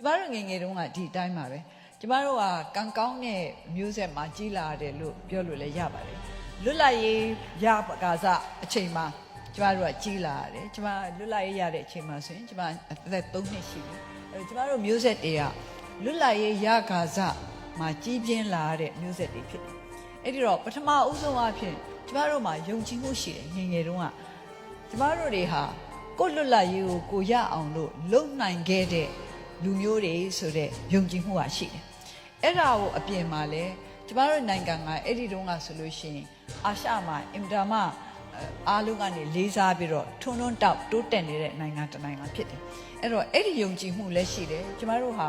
ကျမတို့ငယ်ငယ်တုန်းကဒီအတိုင်းပါပဲကျမတို့ကကံကောင်းတဲ့မျိုးဆက်မှာကြီးလာတယ်လို့ပြောလို့လည်းရပါတယ်လွတ်လပ်ရေးရပကာစအချိန်မှာကျမတို့ကကြီးလာရတယ်ကျမလွတ်လပ်ရေးရတဲ့အချိန်မှာဆိုရင်ကျမအသက်3နှစ်ရှိပြီအဲတော့ကျမတို့မျိုးဆက်တွေကလွတ်လပ်ရေးရကာစမှာကြီးပြင်းလာတဲ့မျိုးဆက်တွေဖြစ်တယ်အဲ့ဒီတော့ပထမအဦးဆုံးအဖြစ်ကျမတို့မှာယုံကြည်မှုရှိတယ်ငယ်ငယ်တုန်းကကျမတို့တွေဟာကိုယ့်လွတ်လပ်ရေးကိုကိုရအောင်လို့လုံနိုင်ခဲ့တဲ့ လူမျိုးတွေဆိုတဲ့ယုံကြည်မှုဟာရှိတယ်။အဲ့ဒါကိုအပြင်မှာလဲကျမတို့နိုင်ငံကအဲ့ဒီတုန်းကဆိုလို့ရှိရင်အာရှမှာအင်တာမအားလုံးကနေလေးစားပြီးတော့ထွန်းထွန်းတောက်တိုးတက်နေတဲ့နိုင်ငံတစ်နိုင်ငံဖြစ်တယ်။အဲ့တော့အဲ့ဒီယုံကြည်မှုလည်းရှိတယ်။ကျမတို့ဟာ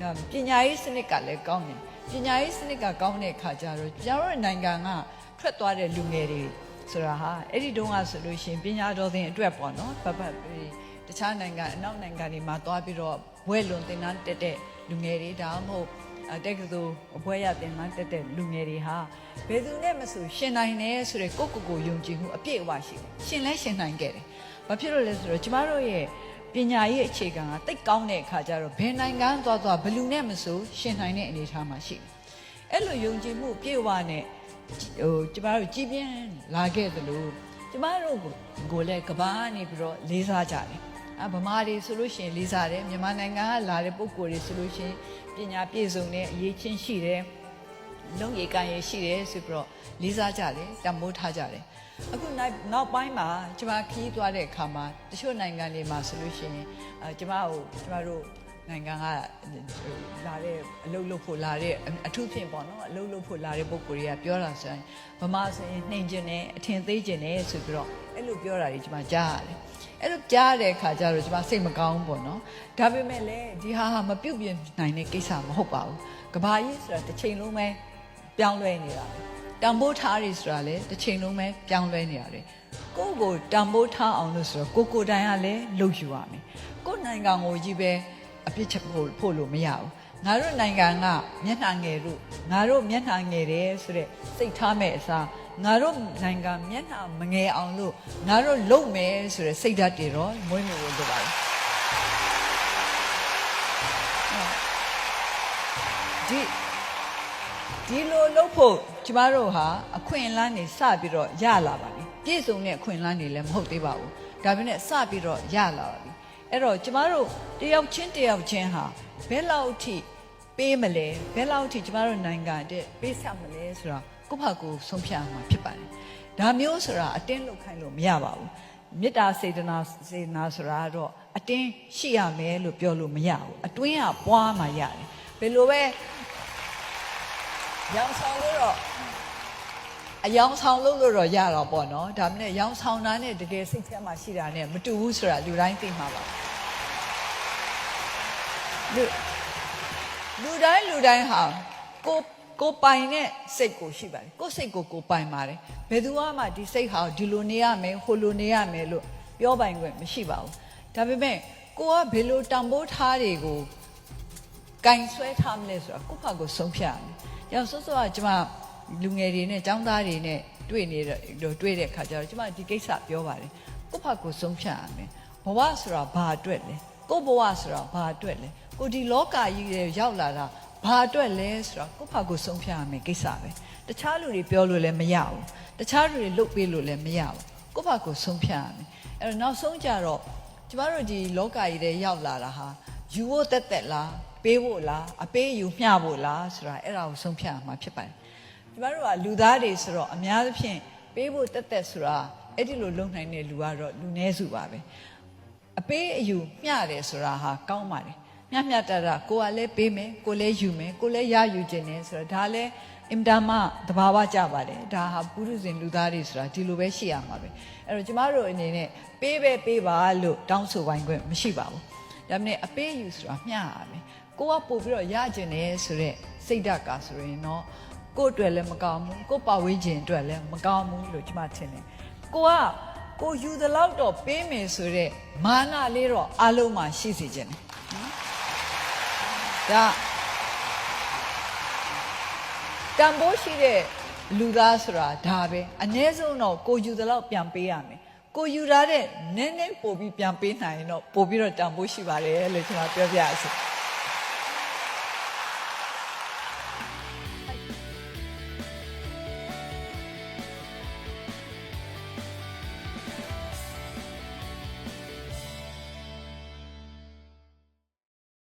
နော်ပညာရေးစနစ်ကလည်းကောင်းတယ်။ပညာရေးစနစ်ကကောင်းတဲ့အခါကျတော့ကျမတို့နိုင်ငံကထွက်သွားတဲ့လူငယ်တွေဆိုတာဟာအဲ့ဒီတုန်းကဆိုလို့ရှိရင်ပညာတော်သင်အတွက်ပေါ့နော်ဖတ်ဖ တ်ပြီးတခြားနိုင်ငံအနောက်နိုင်ငံတွေမှာသွားပြီးတော့ဘွဲလွန်သင်တန်းတက်တဲ့လူငယ်တွေဒါမှမဟုတ်အတက်ကသူအဘွဲရသင်တန်းတက်တဲ့လူငယ်တွေဟာဘယ်သူနဲ့မဆိုရှင်နိုင်တယ်ဆိုတဲ့ကိုယ့်ကိုယ်ကိုယုံကြည်မှုအပြည့်အဝရှိတယ်ရှင်လဲရှင်နိုင်ခဲ့တယ်ဘာဖြစ်လို့လဲဆိုတော့ကျမတို့ရဲ့ပညာရေးအခြေခံကတိတ်ကောင်းတဲ့အခါကျတော့ဘယ်နိုင်ငံသွားသွားဘယ်လူနဲ့မဆိုရှင်နိုင်တဲ့အနေအထားမှာရှိတယ်အဲ့လိုယုံကြည်မှုအပြည့်အဝနဲ့ဟိုကျမတို့ကြီးပြင်းလာခဲ့သလိုကျမတို့ကိုကိုလည်းကဘာနေပြီးတော့လေးစားကြတယ်အ ဗမာတွေဆိုလို့ရှိရင်လေးစားတယ်မြန်မာနိုင်ငံကလာတဲ့ပုံကိုယ်တွေဆိုလို့ရှိရင်ပညာပြည့်စုံတဲ့အရေးချင်းရှိတယ်လုံရည်ကန်ရည်ရှိတယ်ဆိုပြီးတော့လေးစားကြတယ်တံမိုးထားကြတယ်အခုနောက်နောက်ပိုင်းမှာကျမခီးသွားတဲ့အခါမှာတချို့နိုင်ငံတွေမှာဆိုလို့ရှိရင်အဲကျမကိုကျမတို့နိုင်ငံကလာတဲ့အလုပ်လုပ်ဖို့လာတဲ့အထူးဖြင့်ပေါ့နော်အလုပ်လုပ်ဖို့လာတဲ့ပုံကိုယ်တွေကပြောတာဆိုရင်ဗမာဆိုရင်နှိမ်ကျင်တယ်အထင်သေးကျင်တယ်ဆိုပြီးတော့အဲ့လိုပြောတာတွေကျွန်မကြားရတယ် အဲ့လိုကြားတဲ့အခါကျတော့ကျွန်မစိတ်မကောင်းဘူးပေါ့နော်ဒါပေမဲ့လည်းဒီဟာဟာမပြုတ်ပြနိုင်တဲ့ကိစ္စမဟုတ်ပါဘူးကဘာကြီးဆိုတာတစ်ချိန်လုံးပဲပြောင်းလဲနေတာပဲတံပိုးထားတွေဆိုတာလည်းတစ်ချိန်လုံးပဲပြောင်းလဲနေရတယ်ကိုယ့်ကိုတံပိုးထားအောင်လို့ဆိုတော့ကိုကိုယ်တိုင်ကလည်းလုပ်ယူရမယ်ကိုယ်နိုင်ငံကိုကြီးပဲအပြစ်ချက်ဖို့ဖို့လို့မရဘူး ငါတို့နိုင်ငံကမျက်နှာငယ်တို့ငါတို့မျက်နှာငယ်တယ်ဆိုတဲ့စိတ်ထားမဲ့အစားငါတို့နိုင်ငံမျက်နှာမငယ်အောင်လို့ငါတို့လုံမယ်ဆိုတဲ့စိတ်ဓာတ်တွေတော့မွေးမြူလို့လိုပါတယ်ဒီဒီလိုလုပ်ဖို့ကျမတို့ဟာအခွင့်အလမ်းတွေစပြီးတော့ရလာပါပြီပြည့်စုံတဲ့အခွင့်အလမ်းတွေလည်းမဟုတ်သေးပါဘူးဒါပေမဲ့စပြီးတော့ရလာပါပြီ အဲ့တော့ကျမတို့တယောက်ချင်းတယောက်ချင်းဟာဘယ်လောက်ထိပေးမလဲဘယ်လောက်ထိကျမတို့နိုင်ငံတဲ့ပေးဆက်မလဲဆိုတော့ကိုယ့်ဘာကိုယ်ဆုံးဖြတ်ရမှာဖြစ်ပါတယ်ဒါမျိုးဆိုတာအတင်းလုပ်ခိုင်းလို့မရပါဘူးမေတ္တာစေတနာစေနာဆိုတာကတော့အတင်းရှိရမယ်လို့ပြောလို့မရဘူးအတွင်းကပွားမှရတယ်ဘယ်လိုပဲရောင်ဆောင်လို့တော့ အယောင်ဆောင်လို့လို့တော့ရတော့ပေါ့နော်ဒါမှမဟုတ်ရောင်ဆောင်တာနဲ့တကယ်စိတ်ထဲမှာရှိတာနဲ့မတူဘူးဆိုတာလူတိုင်းသိမှာပါလူလူတိုင်းလူတိုင်းဟာကိုကိုပိုင်တဲ့စိတ်ကိုရှိပါတယ်ကိုစိတ်ကိုကိုပိုင်ပါတယ်ဘယ်သူမှဒီစိတ်ဟာဒီလိုနေရမယ်ဟိုလိုနေရမယ်လို့ပြောပိုင်ခွင့်မရှိပါဘူးဒါပေမဲ့ကိုကဘယ်လိုတံပိုးထားတွေကိုကင်ဆွဲထားမလဲဆိုတော့ကိုယ့်ဘာကိုဆုံးဖြတ်ရမယ်။ရောစောစောကကျမ လူငယ်တွေနဲ့ចောင်းသားတွေနဲ့တွေ့နေတဲ့တွေ့တဲ့ခါကျတော့ကျမဒီကိစ္စပြောပါတယ်။ကိုယ့်ဘာကိုဆုံးဖြတ်ရမယ်။ဘဝဆိုတာဘာအတွက်လဲ။ကိုယ့်ဘဝဆိုတာဘာအတွက်လဲ။ကိုဒီလောကကြီးရဲ့ရောက်လာတာဘာအတွက်လဲဆိုတော့ကိုယ့်ဘာကိုဆုံးဖြတ်ရမယ်ကိစ္စပဲ။တခြားလူတွေပြောလို့လည်းမရဘူး။တခြားလူတွေလုပ်ပေးလို့လည်းမရဘူး။ကိုယ့်ဘာကိုဆုံးဖြတ်ရမယ်။အဲ့တော့နောက်ဆုံးကြတော့ကျမတို့ဒီလောကကြီးထဲရောက်လာတာဟာယူဖို့တက်တက်လားပေးဖို့လားအပေးယူမျှဖို့လားဆိုတာအဲ့ဒါကိုဆုံးဖြတ်ရမှာဖြစ်ပါတယ် ကျမတို့ကလူသားတွေဆိုတော့အများသဖြင့်ပေးဖို့တက်တက်ဆိုတာအဲ့ဒီလိုလုပ်နိုင်တဲ့လူကတော့လူနည်းစုပါပဲအပေးအယူမျှတယ်ဆိုတာဟာကောင်းပါတယ်မျှမျှတတကိုကလည်းပေးမယ်ကိုလည်းယူမယ်ကိုလည်းရယူခြင်းနဲ့ဆိုတော့ဒါလည်းအင်တာမတဘာဝကြပါတယ်ဒါဟာပုရုဇဉ်လူသားတွေဆိုတာဒီလိုပဲရှိရမှာပဲအဲ့တော့ကျမတို့အနေနဲ့ပေးပဲပေးပါလို့တောင်းဆိုဝိုင်းခွင့်မရှိပါဘူးဒါမနဲ့အပေးယူဆိုတာမျှရမယ်ကိုကပို့ပြီးတော့ရကျင်တယ်ဆိုတော့စိတ်ဓာတ်ကဆိုရင်တော့ ကိုယ့်အတွက်လည်းမကောင်းဘူးကိုယ့်ပါဝေးခြင်းအတွက်လည်းမကောင်းဘူးလို့ကျမထင်တယ်ကိုကကိုယူသလောက်တော့ပေးမယ်ဆိုတော့မာနလေးတော့အလုံးမှာရှိစေခြင်းတယ်နော်ဒါတန်ဖိုးရှိတဲ့လူသားဆိုတာဒါပဲအ ਨੇ ဆုံးတော့ကိုယူသလောက်ပြန်ပေးရမယ်ကိုယူထားတဲ့နည်းနည်းပို့ပြီးပြန်ပေးနိုင်ရင်တော့ပို့ပြီးတော့တန်ဖိုးရှိပါတယ်လို့ကျွန်တော်ပြောပြရစီ